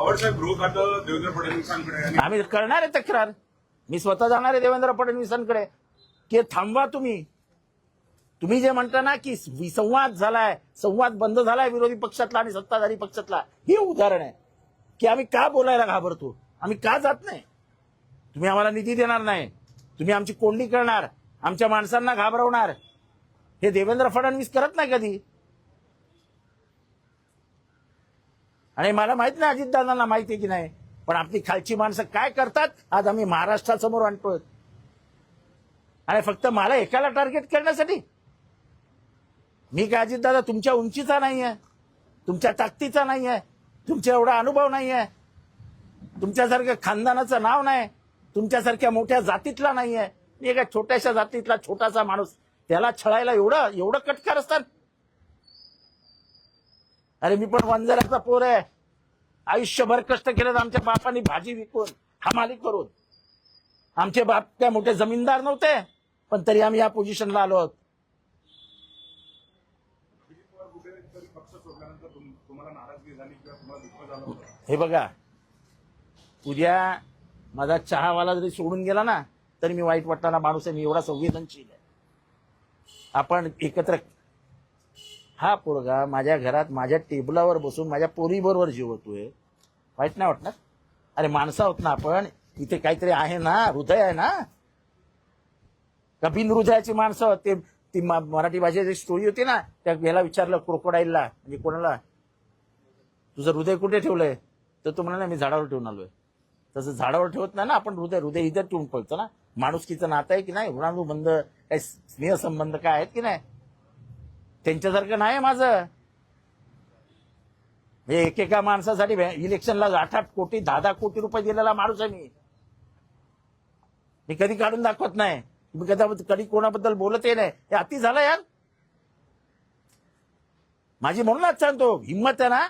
आवडसाहेब गृह खातं देवेंद्र फडणवीसांकडे आम्ही करणार आहे तक्रार. मी स्वतः जाणार आहे देवेंद्र फडणवीसांकडे. की थांबवा तुम्ही. तुम्ही जे म्हणता ना की संवाद झालाय संवाद बंद झालाय विरोधी पक्षातला आणि सत्ताधारी पक्षातला. हे उदाहरण आहे. की आम्ही का बोलायला घाबरतो? आम्ही का जात नाही? तुम्ही आम्हाला निधी देणार नाही. तुम्ही आमची कोंडी करणार. आमच्या माणसांना घाबरवणार. हे देवेंद्र फडणवीस करत नाही कधी? आणि मला माहीत नाही अजितदादांना माहिती आहे की नाही. पण आपली खालची माणसं काय करतात आज आम्ही महाराष्ट्रासमोर आणतोय. आणि फक्त मला एकाला टार्गेट करण्यासाठी? मी काय अजितदादा तुमच्या उंचीचा नाही आहे तुमच्या ताकदीचा नाही आहे तुमचा एवढा अनुभव नाही आहे तुमच्यासारखं खानदानाचं नाव नाही तुमच्यासारख्या मोठ्या जातीतला नाही आहे मी एका छोट्याशा जातीतला छोटासा माणूस त्याला छळायला एवढं एवढं कटकार असतात. अरे मी पण वंजाराचा पोर आहे. आयुष्यभर कष्ट केलं आमच्या बापांनी भाजी विकून हा मालिक करून. आमचे बाप त्या मोठे जमीनदार नव्हते पण तरी आम्ही या पोझिशनला आलो आहोत. हे बघा उद्या माझा चहावाला जरी सोडून गेला ना तरी मी वाईट वाटताना माणूस आहे मी एवढा संवेदनशील आहे. आपण एकत्र हा पोरगा माझ्या घरात माझ्या टेबलावर बसून माझ्या पोरीबरोबर जेवतोय वाईट नाही वाटणार? अरे माणसं आहोत ना आपण. इथे काहीतरी आहे ना हृदय आहे ना. का हृदयाची माणसं ते ती मराठी भाषेची स्टोरी होती ना त्या याला विचारलं क्रोकोडाईलला म्हणजे कोणाला? तुझं हृदय कुठे ठेवलंय? तर तो म्हणाला मी झाडावर ठेवून आलोय. तसं झाडावर ठेवत नाही ना आपण हृदय हृदय इथं ठेवून पळतो ना. माणुसकीचं नातं आहे की नाही? ऋणानुबंध काही स्नेह संबंध काय आहेत की नाही? त्यांच्यासारखं नाही माझं. हे एकेका माणसासाठी इलेक्शनला आठ आठ कोटी दहा दहा कोटी रुपये दिलेला माणूस आहे मी. मी कधी काढून दाखवत नाही. मी कधी कधी कोणाबद्दल बोलतही नाही. हे अति झालं यार. माझी म्हणूनच सांगतो हिंमत आहे ना?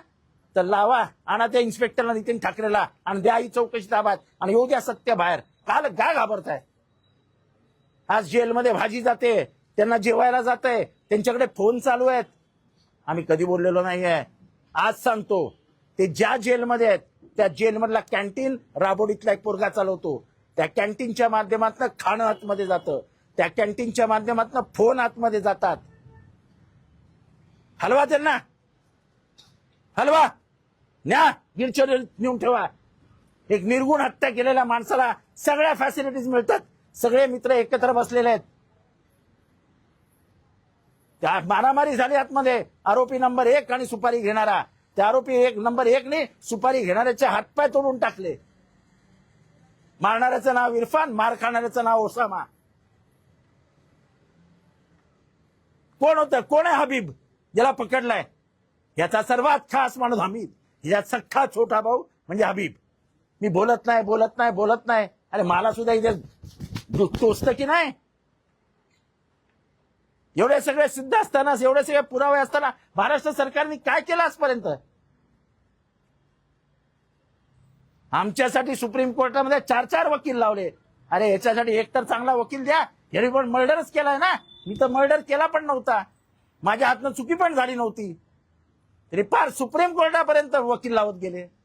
तर लावा. आणा त्या इन्स्पेक्टरला नितीन ठाकरेला. आणि द्या ही चौकशी ताब्यात आणि येऊ द्या सत्य बाहेर. काल का घाबरताय? आज जेलमध्ये भाजी जाते. त्यांना जेवायला जात आहे त्यांच्याकडे फोन चालू आहेत. आम्ही कधी बोललेलो नाहीये. आज सांगतो ते ज्या जेलमध्ये आहेत त्या जेलमधला कॅन्टीन राबोडीतला एक पोरगा चालवतो. त्या कॅन्टीनच्या माध्यमातून खाणं आतमध्ये जातं. त्या कॅन्टीनच्या माध्यमातून फोन आतमध्ये जातात. हलवा त्यांना हलवा. न्या गिरचोरी नेऊन ठेवा. एक निर्गुण हत्या केलेल्या माणसाला सगळ्या फॅसिलिटीज मिळतात. सगळे मित्र एकत्र बसलेले आहेत. त्या मारामारी झाली आतमध्ये. आरोपी नंबर एक आणि सुपारी घेणारा. त्या आरोपी एक नंबर एक ने सुपारी घेणाऱ्याचे हातपाय तोडून टाकले. मारणाऱ्याचं नाव इरफान मार खाणाऱ्याचं नाव ओसामा. कोण होतं? कोण आहे हबीब? ज्याला पकडलाय? याचा सर्वात खास माणूस हमीद. याचा सख्खा छोटा भाऊ म्हणजे हबीब. मी बोलत नाही बोलत नाही बोलत नाही. अरे मला सुद्धा इथे दु- की नाही? एवढे सगळे सिद्ध असताना एवढे सगळे पुरावे असताना महाराष्ट्र सरकारने काय केलं आजपर्यंत? आमच्यासाठी सुप्रीम कोर्टामध्ये चार चार वकील लावले. अरे याच्यासाठी एक तर चांगला वकील द्या. यांनी पण मर्डरच केलाय ना. मी तर मर्डर केला पण नव्हता. माझ्या हातनं चुकी पण झाली नव्हती. तरी फार सुप्रीम कोर्टापर्यंत वकील लावत गेले.